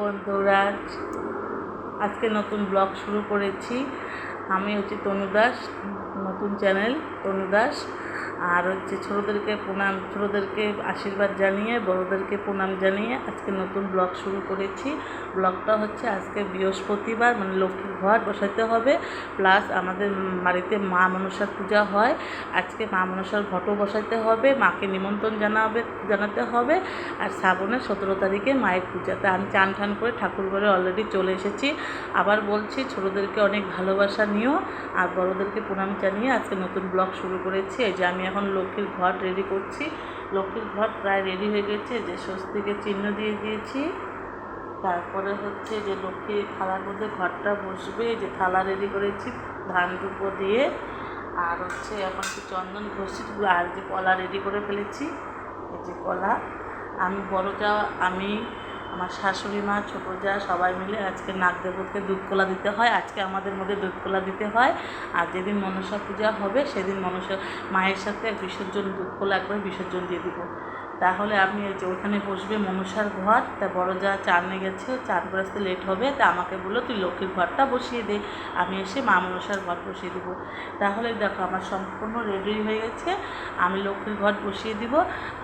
বন্ধুরা আজকে নতুন ব্লগ শুরু করেছি। আমি হচ্ছি তনু দাস নতুন চ্যানেল তনু দাস আর হচ্ছে ছোটোদেরকে প্রণাম, ছোটোদেরকে আশীর্বাদ জানিয়ে, বড়োদেরকে প্রণাম জানিয়ে আজকে নতুন ব্লগ শুরু করেছি। ব্লগটা হচ্ছে আজকে বৃহস্পতিবার মানে লক্ষ্মীর ঘর বসাতে হবে। প্লাস আমাদের বাড়িতে মা মনসার পূজা হয়। আজকে মা মনসার ঘটও বসাতে হবে, মাকে নিমন্ত্রণ জানাবে, জানাতে হবে। আর শ্রাবণের সতেরো তারিখে মায়ের পূজা তা আমি চান ঠান করে ঠাকুর ঘরে অলরেডি চলে এসেছি। আবার বলছি, ছোটোদেরকে অনেক ভালোবাসা নিও। আর বড়োদেরকে প্রণাম জানিয়ে আজকে নতুন ব্লগ শুরু করেছি। এই যে আমি এখন লক্ষ্মীর ঘর রেডি করছি। লক্ষ্মীর ঘর প্রায় রেডি হয়ে গেছে, যে স্বস্তিকে চিহ্ন দিয়ে দিয়েছি। তারপরে হচ্ছে যে লক্ষ্মীর থালার মধ্যে ঘরটা বসবে, যে থালা রেডি করেছি, ধান দুপো দিয়ে। আর হচ্ছে এখন একটু চন্দন ঘষি আর যে কলা রেডি করে ফেলেছি, এই যে কলা। আমি বড় যা আমি আমার শাশুড়ি মা ছোটো যা সবাই মিলে আজকে নাগ দেবতকে দুধ কলা দিতে হয়। আজকে আমাদের মধ্যে দুধ কলা দিতে হয়। আর যেদিন মনসা পূজা হবে, সেদিন মনসা মায়ের সাথে বিসর্জন দুধ কলা একবার বিসর্জন দিয়ে দিব। তাহলে আপনি এই যে ওখানে বসবে মনসার ঘর, তা বড় যা চান গেছে চান করে আসতে লেট হবে, তা আমাকে বলল তুই লক্ষ্মীর ঘরটা বসিয়ে দে, আমি এসে মা মনসার ঘর বসিয়ে দেবো। তাহলে দেখো আমার সম্পূর্ণ রেডি হয়ে গেছে, আমি লক্ষ্মীর ঘর বসিয়ে দিব।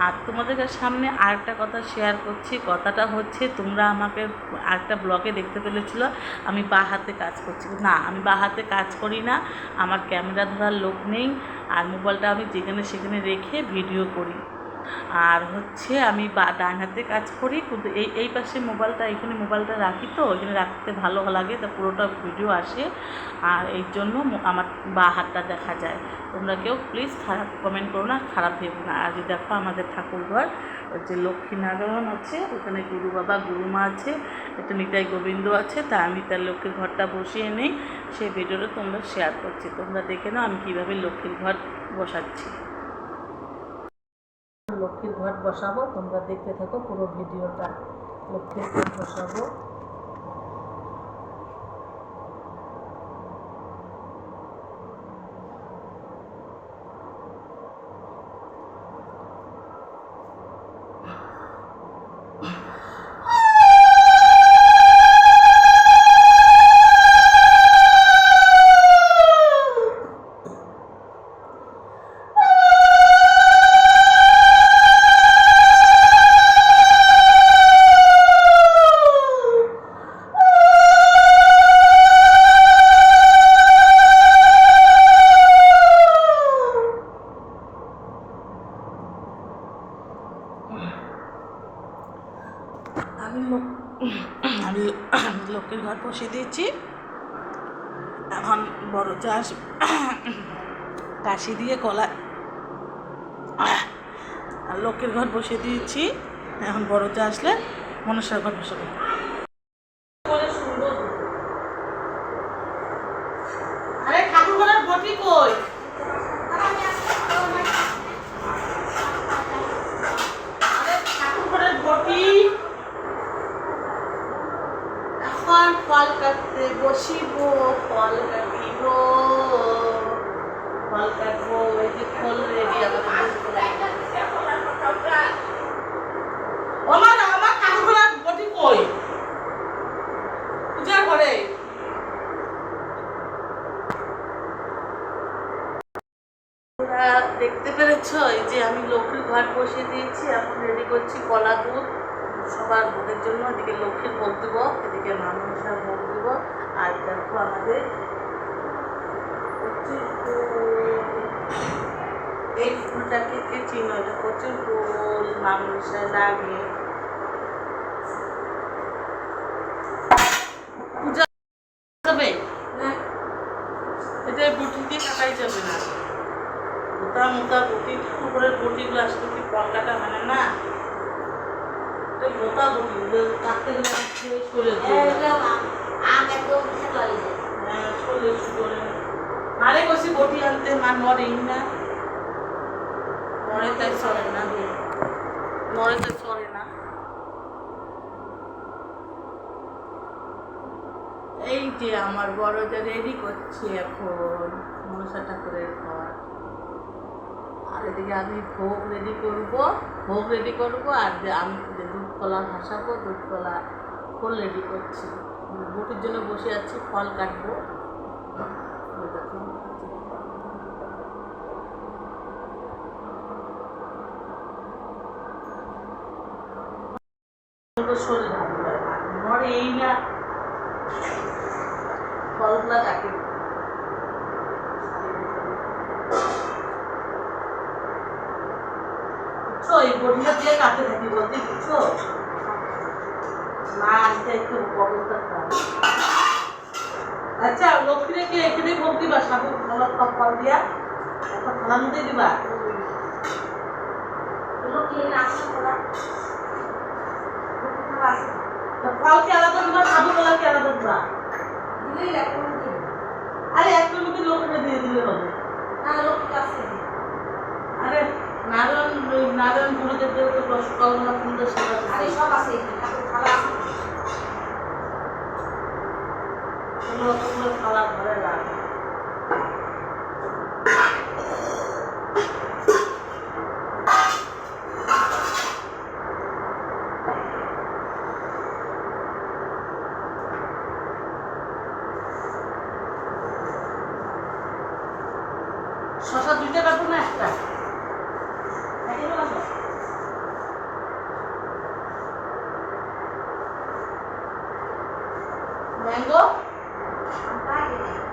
আর তোমাদের সামনে আরেকটা কথা শেয়ার করছি, কথাটা হচ্ছে তোমরা আমাকে আরেকটা ব্লগে দেখতে পেলেছিল, আমি বা হাতে কাজ করছি। না, আমি বা হাতে কাজ করি না, আমার ক্যামেরা ধরার লোক নেই, আর মোবাইলটা আমি যেখানে সেখানে রেখে ভিডিও করি। আর হচ্ছে আমি বা, ডান হাতে কাজ করি, কিন্তু এই এই পাশে মোবাইলটা, এখানে মোবাইলটা রাখি তো, এখানে রাখতে ভালো লাগে, তা পুরোটা ভিডিও আসে। আর এই জন্য আমার বা হাতটা দেখা যায়। তোমরা কেউ প্লিজ খারাপ কমেন্ট করো না, খারাপ ভেবো না। আর দেখো আমাদের ঠাকুরঘর যে লক্ষ্মীনারায়ণ আছে, ওখানে গুরু বাবা গুরুমা আছে, একটা নিতাই গোবিন্দ আছে, তা আমি তার লক্ষ্মীর ঘরটা বসিয়ে নেই। সেই ভিডিওটা তোমরা শেয়ার করছি। তোমরা দেখে নাও আমি কীভাবে লক্ষ্মীর ঘর বসাচ্ছি। লক্ষ্মীর ঘট বসাবো তোমরা দেখতে থাকো পুরো ভিডিওটা। লক্ষ্মীর ঘট বসাবো আমি লোক আমি লক্ষ্মীর ঘর বসিয়ে দিয়েছি এখন বড় চাষ কাশি দিয়ে কলা আর লক্ষ্মীর ঘর বসিয়ে দিয়েছি এখন বড় চা আসলে মনসার ঘর বসাবো আরে ঠাকুর ঘরের বটি কই আরে ঠাকুর ঘরের বটি এখন ফল কাটতে বসিব ফল কাটিব ফল কাটবো এই যে ফল রেডি আমার আমার ঠাকুরঘরের বটি কই পূজা করে তোমরা দেখতে পেরেছ এই যে আমি লক্ষ্মীর ঘর বসিয়ে দিয়েছি এখন রেডি করছি কলা দুধ সবার ভোগের জন্য এদিকে লক্ষ্মীর ভোগ দেবো এদিকে মামনসার ভোগ দেবো আর দেখো আমাদের প্রচুর ফুল। এই ফুলটাকে কে এটা প্রচুর ফুল মানুষের লাগে পূজা যাবে এটা বুটি দিয়ে কাটাই যাবে না মোটা মোটা বটি ঠাকুরের বটিগুলো আসলে কি পলকাটা মানে না এটা মোটা বটি এগুলো কাটতে গেলে আমার শেষ করে দেবে হ্যাঁ শরীরে শুকরে আরে বসি বটি আনতে মা মরেই না মরে তাই সরে না মরে তাই সরে না এই যে আমার বড় যে রেডি করছি এখন মনসা ঠাকুরের ঘর আর এদিকে আমি ভোগ রেডি করব, ভোগ রেডি করব, আর আমি দুধ কলা ভাসাবো, দুধ কলা ফল রেডি করছি। বটির জন্য বসে আছি, ফল কাটবো। মরে এই না ফলগুলা কাটে বুঝছ? এই বটিটা দিয়ে কাটতে থাকি বলতে বুঝছ? না এটা একটু অবস্থা আচ্ছা লক্ষ্মীরে কি এখানে ভোগ দিবা? সাবু ফল টক ফল দিয়া? একটা থালার মধ্যে দিবা? তো ফল কি আলাদা দিবা সাবু কলা কি আলাদা দিবা? আরে একটা লোকের লোকটা দিয়ে দিলে হবে। আরে নারায়ণ নারায়ণ গুরুদেবের তো রসকলনা সুন্দর সব কোনো অতগুলো খালা ঘরে লাগে Mango? Apa ini?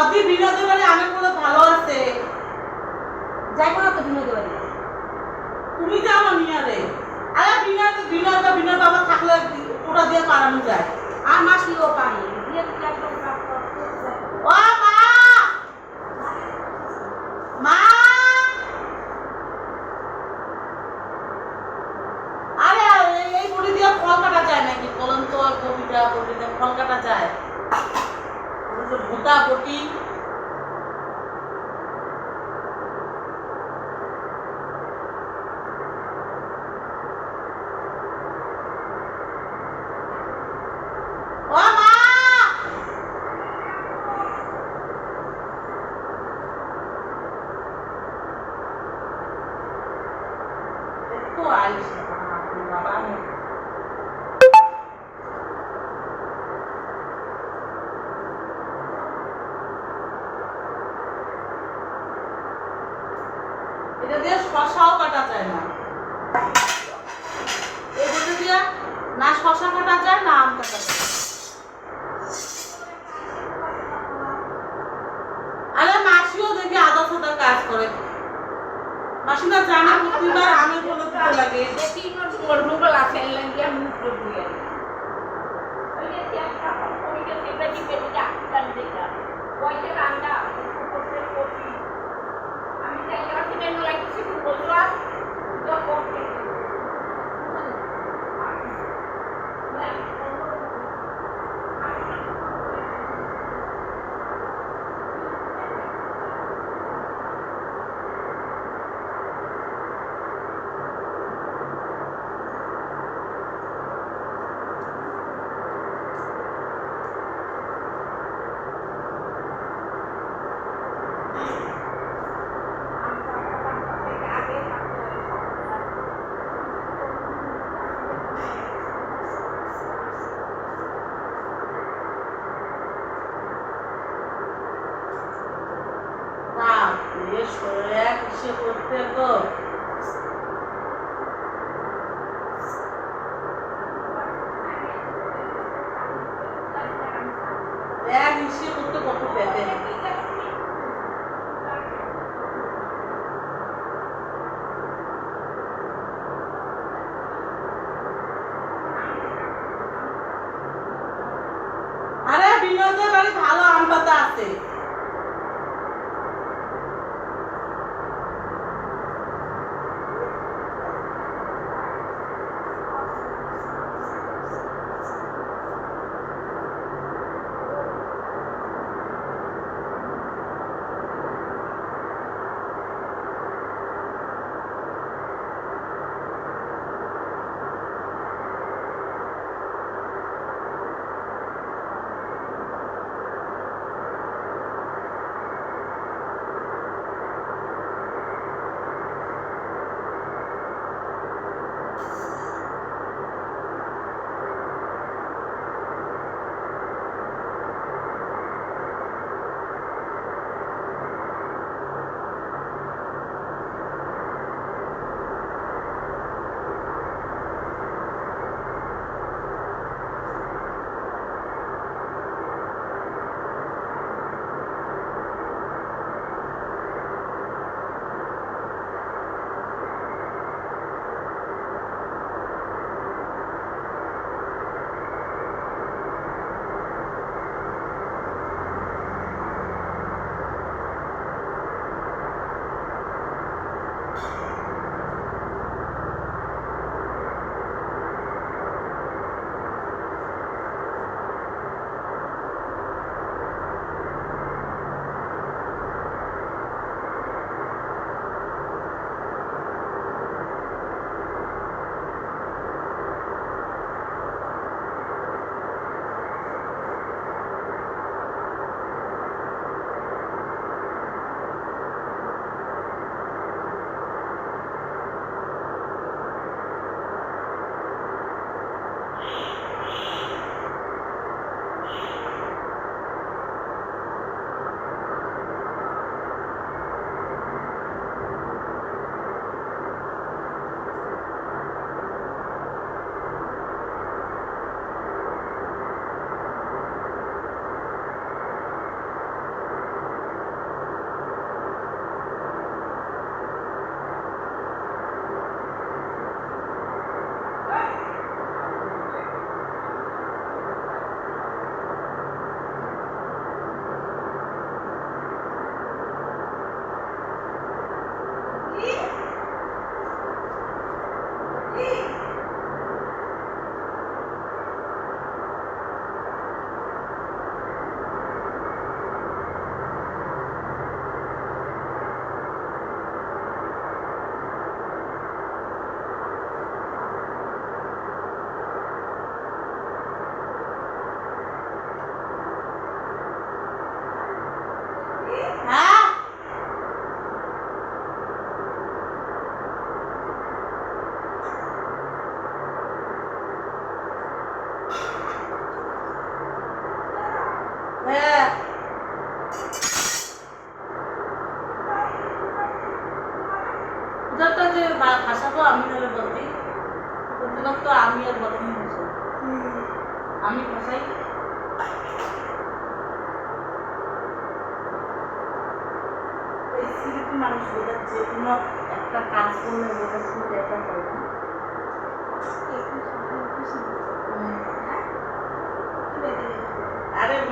অতি বিনোদের বাড়ি আমি বলে ভালো আছে। যাই কোনো তো বিনোদের বাড়ি তুমি যাও না মিয়ারে আরে বিনোদ বিনোদ বিনোদ আমার থাকলে ওটা দিয়ে পারানো যায়। আর মাসিও পানি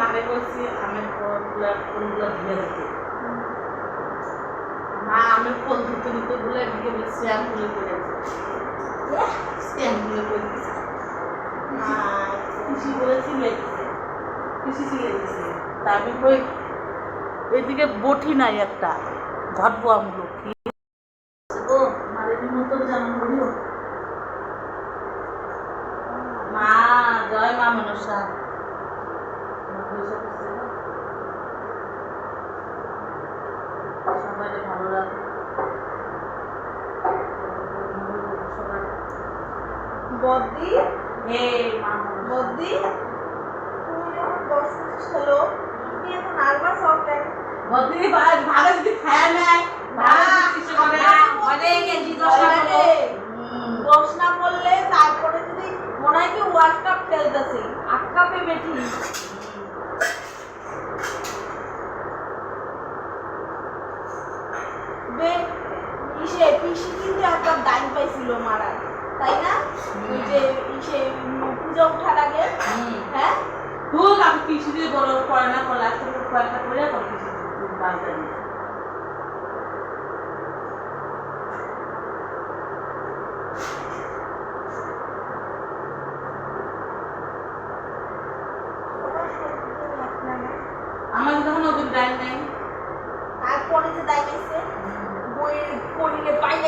মানে বলছি আমি দিতে মা, আমি ফল ধুতে বলে এদিকে বলে শ্যাম করে শ্যামগুলো করে দিচ্ছে খুশি করে খুশি দিচ্ছে তারপরে কই এদিকে বটি নাই একটা, ঘটবো আমি লক্ষ্মী ও মারে মতো জানান বলিও মা জয় মা মনসা সবাই ভালো রাখো বদ্দি হে মা মনসা বদ্দি তুমি যখন দশ পঁচিশ হলো তুমি এত নার্ভাস হও ভাগে যদি খায় করলে তারপরে যদি মনে হয় কি ওয়ার্ল্ড কাপ খেলতেছে আট কাপে বেটি বে- ইসে পিসি কিন্তু একবার ডাইন পাইছিল মারার তাই না ওই যে ইসে উম, পূজা উঠার আগে হ্যাঁ খুব আমি পিছু দিয়ে বড় করে না করলে একটা কয়েকটা করে করে পিছু বাড়তে আমার তখন ওদের ডাইন নাই তারপরে যে ডাইন পাইছে বইয়ের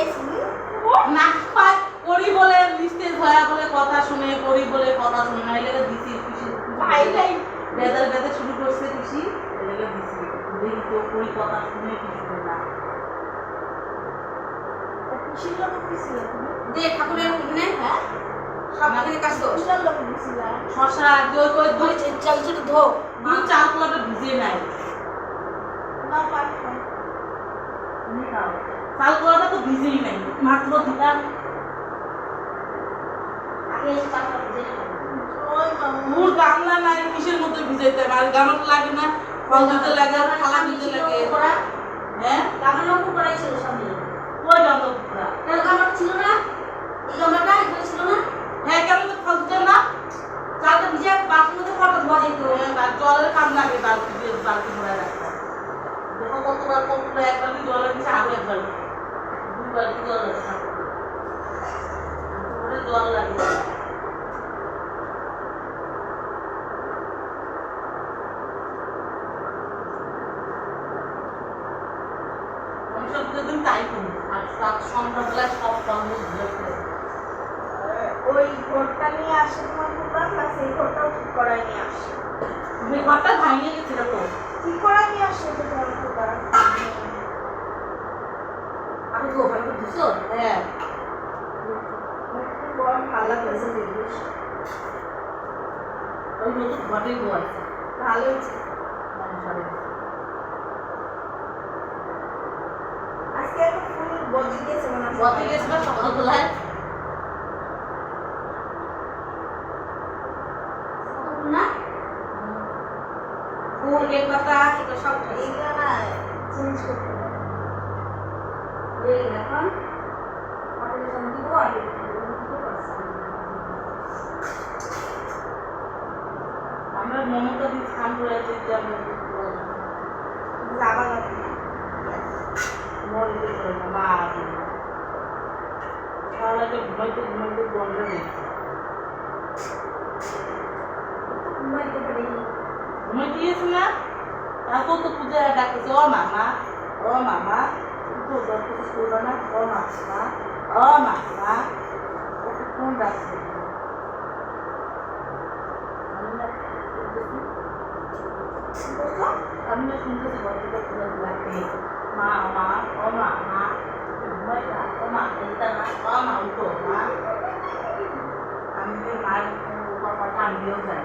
করিলে পাই নাইছি না পায় করি বলে লিস্টে ধরা বলে কথা শুনে করি বলে কথা শুনে। না এলাকা দিছি পাই নাই বেদার বেদা শুরু করছে পিসি এলাকা দিছি। দেখি তো করি কথা শুনে কি শুনে না। ঠাকুরের ওখানে হ্যাঁ? শশা দই কই দই। চাল ছোট ধো। দুই চাল কলাটা ভিজে নাই। না পাই তুমি খাও। চাল কলাটা তো ভিজেই নাই মাত্র দিলাম আগে চালটা ভেজে ওই মামু মুর গামলা নাই কিসের মধ্যে ভিজাইতে আর গামলা লাগে না ফল দিতে লাগে থালা দিতে লাগে। করা হ্যাঁ? গামলা করাই ছিল সামনে। কই গামলা পুরা কেন ছিল না এই গামলাটা এখানে ছিল না হ্যাঁ কেন তো ফল দিতে না চালটা ভিজে বাসন মধ্যে কটা ধোয়া যেত তার জলের কাম লাগে বালতি দিয়ে বালতি ভরে রাখতে দেখো কতবার কতগুলো এক বালতি জল লাগছে আরও এক বালতি দুই বালতি জল লাগে ঠাকুরের। জল লাগে আমি সব দিন তাই করি আর সব সন্ধ্যাবেলায় সব ফলমূল ধুয়ে ফেলে দিই। ওই ঘরটা নিয়ে আসে তোমার প্রোগ্রাম না সেই ঘরটাও ঠিক করাই নিয়ে আসে তুমি ঘরটা ভাঙিয়ে গেছিল তো ঠিক করাই নিয়ে আসে তো তোমার প্রোগ্রাম আমি তো ওখানে তো দিছো হ্যাঁ গরম ভালো লাগতেছে জিনিস ওই নতুন ঘটেই বলছে ভালো হয়েছে আজকে একটা ফুল বদলি গেছে মনে হয় গেছিল সকালবেলায় না ফুল বেলপাতা এগুলো সব এইগুলো না চেঞ্জ করতে হবে হয়ে গেল এখন হোটেলের সামনে দিব আর এগুলো দিব ব্যাস। আমরা মমতা দি স্থান রয়েছে যে আমরা যাবা লাগবে না মরিতে করে না মা সারাকে ঘুমাইতে ঘুমাইতে গন্ডে দিয়েছে ঘুমাইতে পারি ঘুমাই দিয়েছে না তারপর তো পূজা ডাকতেছে ও মামা ও মামা তো পঁচিশ না ও মামা ও মামা ওকে কোন ডাকছে আমি না শুনতেছি গল্পটা মা মা ও মা মা মা এটা না ও মা উঠো মা আমি তো মার কথা আমিও যাই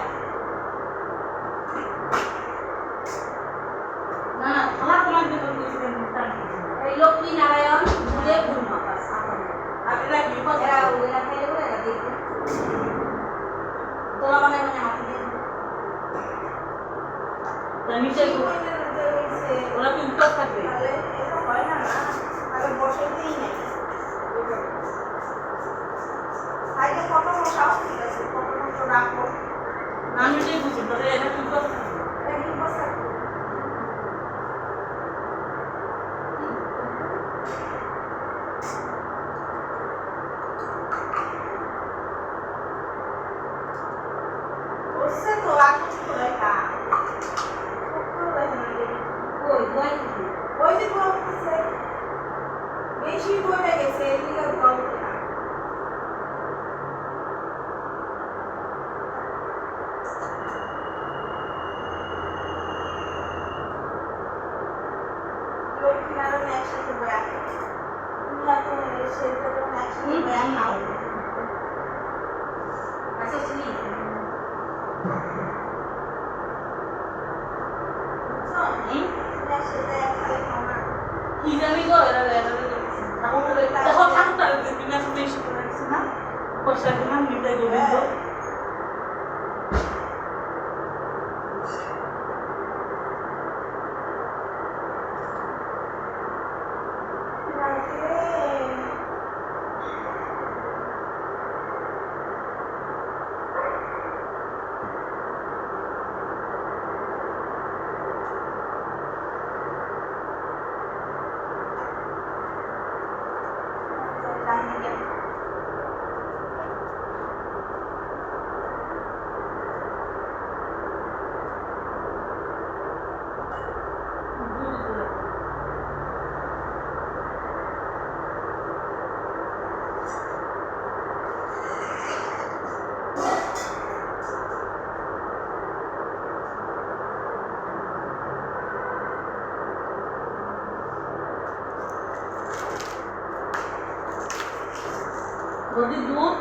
দুধ।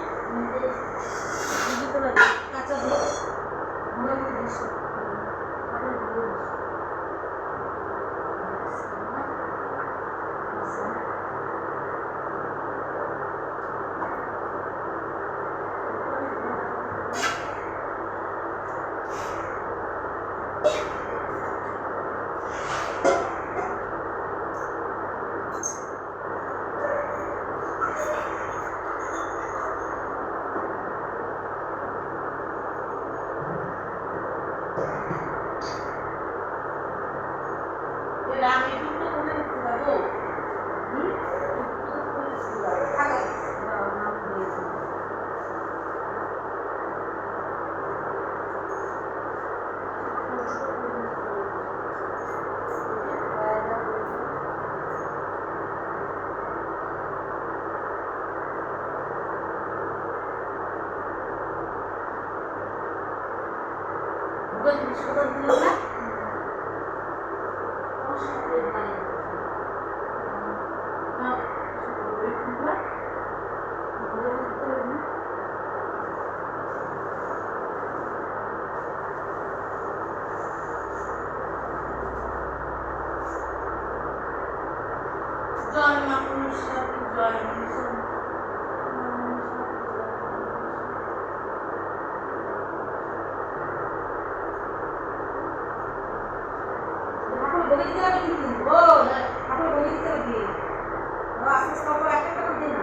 কাঁচা দুধ বলে দিতে হবে কিন্তু। ও ঠাকুর বলে দিতে হবে আস্তে আস্তে একটা করে দিন না।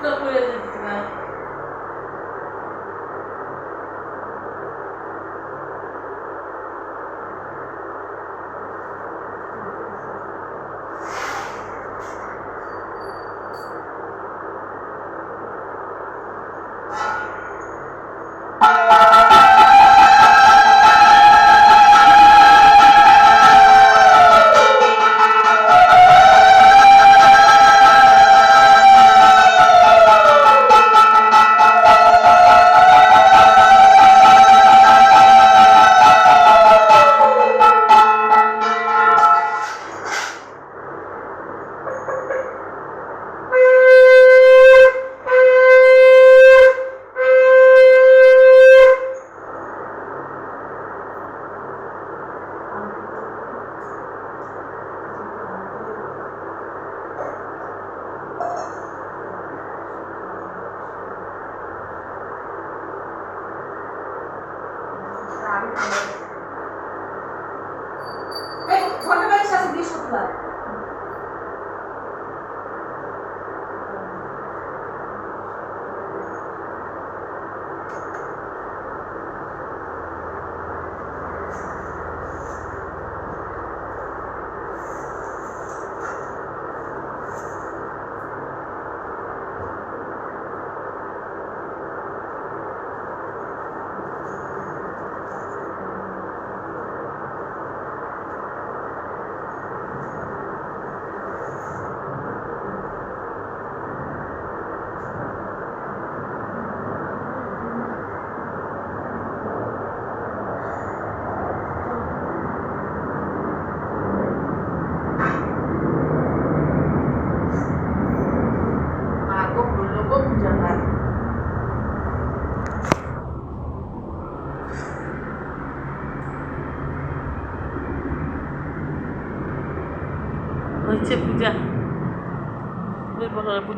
Çok da koyalım ben.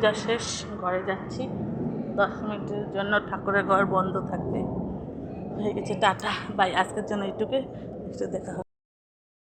পূজা শেষ, ঘরে যাচ্ছি। দশ মিনিটের জন্য ঠাকুরের ঘর বন্ধ থাকবে। হয়ে গেছে, টাটা। বাই। আজকের জন্য এইটুকু একটু দেখা হবে।